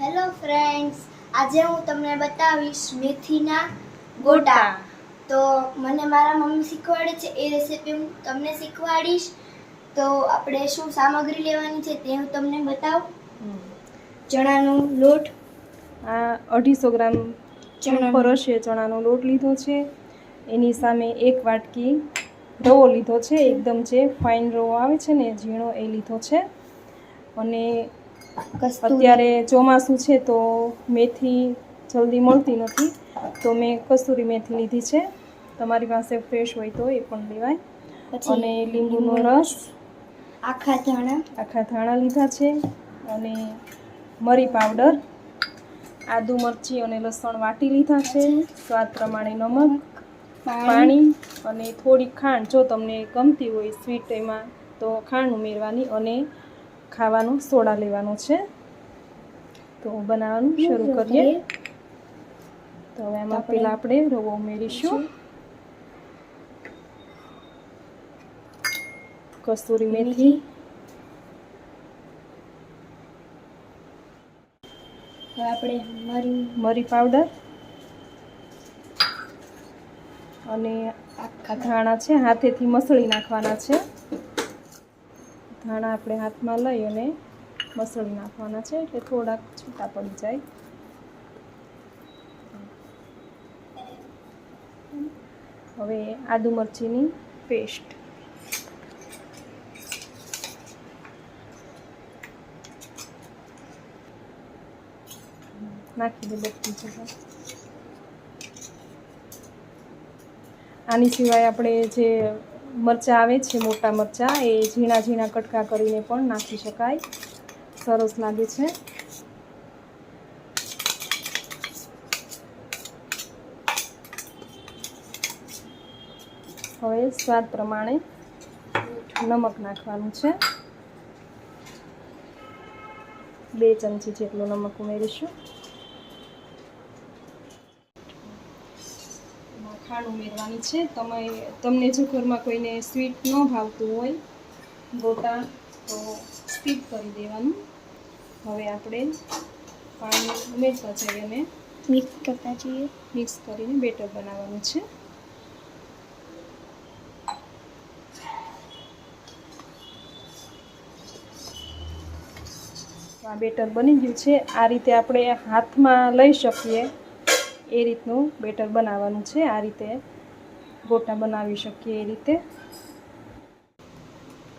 Hello friends આજે હું તમને બતાવીશ મેથીના ગોટા. તો મને મારા મમ્મી શીખવાડે છે એ રેસીપી હું તમને શીખવાડીશ. તો આપણે શું સામગ્રી લેવાની છે તે હું તમને બતાવું. ચણાનો લોટ. આ અઢીસો ગ્રામ ચણા. ઉપર ચણાનો લોટ લીધો છે. એની સામે એક વાટકી રવો લીધો છે. એકદમ જે ફાઇન રવો આવે છે ને ઝીણો એ લીધો છે. અને અત્યારે ચોમાસું છે તો મેથી જલ્દી મળતી નથી. તો મેં કસૂરી મેથી લીધી છે. તમારી પાસે ફ્રેશ હોય તો એ પણ લેવાય. અને લીંબુનો રસ. આખા ધાણા. આખા ધાણા લીધા છે. અને મરી પાવડર. આદુ મરચી અને લસણ વાટી લીધા છે. સ્વાદ પ્રમાણે નમક પાણી. અને થોડી ખાંડ. જો તમને ગમતી હોય સ્વીટ એમાં તો ખાંડ ઉમેરવાની અને ખાવાનો સોડા લેવાનો છે. તો બનાવવાનું શરૂ કરીએ. તો હવે એમાં પહેલાં આપણે રવો ઉમેરીશું. કસ્તુરી મેથી. આપણે મરી મરી પાવડર. અને આ ધાણા છે હાથેથી મસળી નાખવાના છે. ધાણા આપણે હાથમાં લઈ અને મસળી નાખવાના છે એટલે થોડાક છૂટા પડી જાય. હવે આદુ મરચીની પેસ્ટ નાખી દે આની સિવાય આપણે જે મરચાં આવે છે, મોટા મરચાં, એ ઝીણા ઝીણા કટકા કરીને પણ નાખી શકાય. સરસ લાગે છે. હવે સ્વાદ પ્રમાણે નમક નાખવાનું છે. બે ચમચી જેટલું નમક ઉમેરીશું એમાં ખાંડ ઉમેરવાની છે. તમે તમને જો ઘરમાં કોઈને સ્વીટ ન ભાવતું હોય ગોટા તો સ્કીપ કરી દેવાનું. હવે આપણે પાણી ઉમેરતા જઈએ અને મિક્સ કરતા જઈએ. મિક્સ કરીને બેટર બનાવવાનું છે. આ બેટર બની ગયું છે. આ રીતે આપણે હાથમાં લઈ શકીએ. એ રીતનું બેટર બનાવવાનું છે, આ રીતે ગોટા બનાવી શકીએ એ રીતે.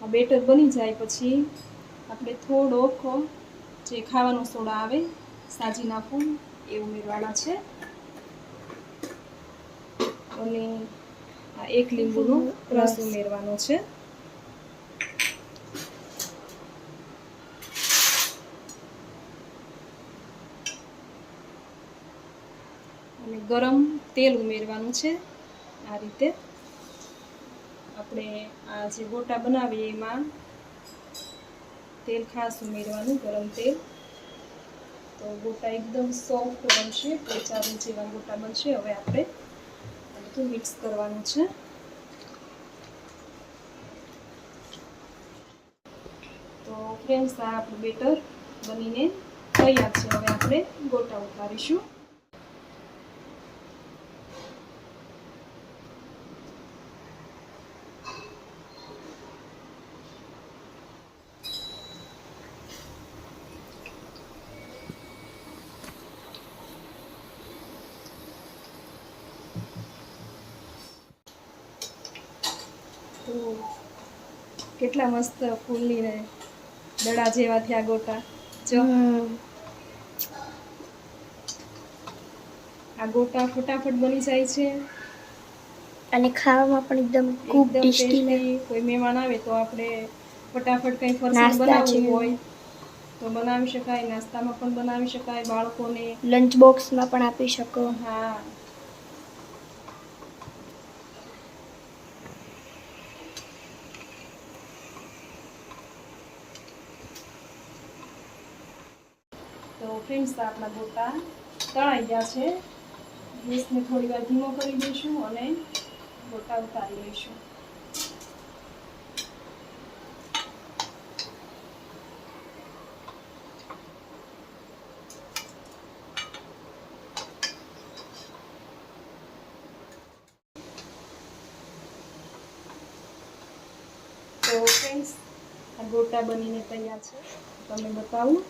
આ બેટર બની જાય પછી આપણે થોડોક જે ખાવાનો સોડા આવે, સાજી નાખું, એ ઉમેરવાના છે. અને એક લીંબુનો રસ ઉમેરવાનો છે. અને ગરમ તેલ ઉમેરવાનું છે આ રીતે. આપણે આ જે ગોટા બનાવીએ એમાં તેલ ખાસ ઉમેરવાનું, ગરમ તેલ. તો ગોટા એકદમ સોફ્ટ બનશે પોચારું જેવા ગોટા બનશે. હવે આપણે બધું મિક્સ કરવાનું છે. તો ફ્રેન્ડ્સ, આ આપણું બેટર બનીને તૈયાર છે. હવે આપણે ગોટા ઉતારીશું તો કેટલા મસ્ત ફૂલીને દડા જેવા થયા ગોટા. જો. આ ગોટા ફટાફટ બની જાય છે. અને ખાવામાં પણ એકદમ ખૂબ ટેસ્ટી. કોઈ મહેમાન આવે તો આપણે ફટાફટ કંઈ ફરસાણ બનાવવું હોય તો બનાવી શકાય નાસ્તામાં પણ બનાવી શકાય બાળકોને લંચ બોક્સમાં પણ આપી શકો. હા. ફ્રેન્ડ્સ આપણા ગોટા તળાઈ ગયા છે. ગેસને થોડી વાર ધીમો કરી દઈશું અને ગોટા ઉતારી લઈશું. તો ફ્રેન્ડ્સ, આ ગોટા બનીને તૈયાર છે. તમને બતાવું.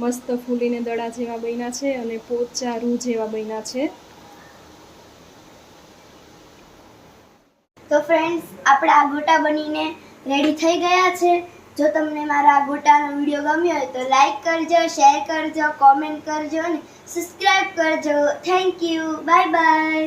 મસ્ત ફૂલીને દડા જેવા બન્યા છે અને પોચા રૂ જેવા બન્યા છે. તો ફ્રેન્ડ્સ આપણા ગોટા બનીને રેડી થઈ ગયા છે. જો તમને મારા ગોટાનો વીડિયો ગમ્યો હોય તો લાઈક કરજો શેર કરજો કોમેન્ટ કરજો અને સબસ્ક્રાઈબ કરજો. Thank you bye bye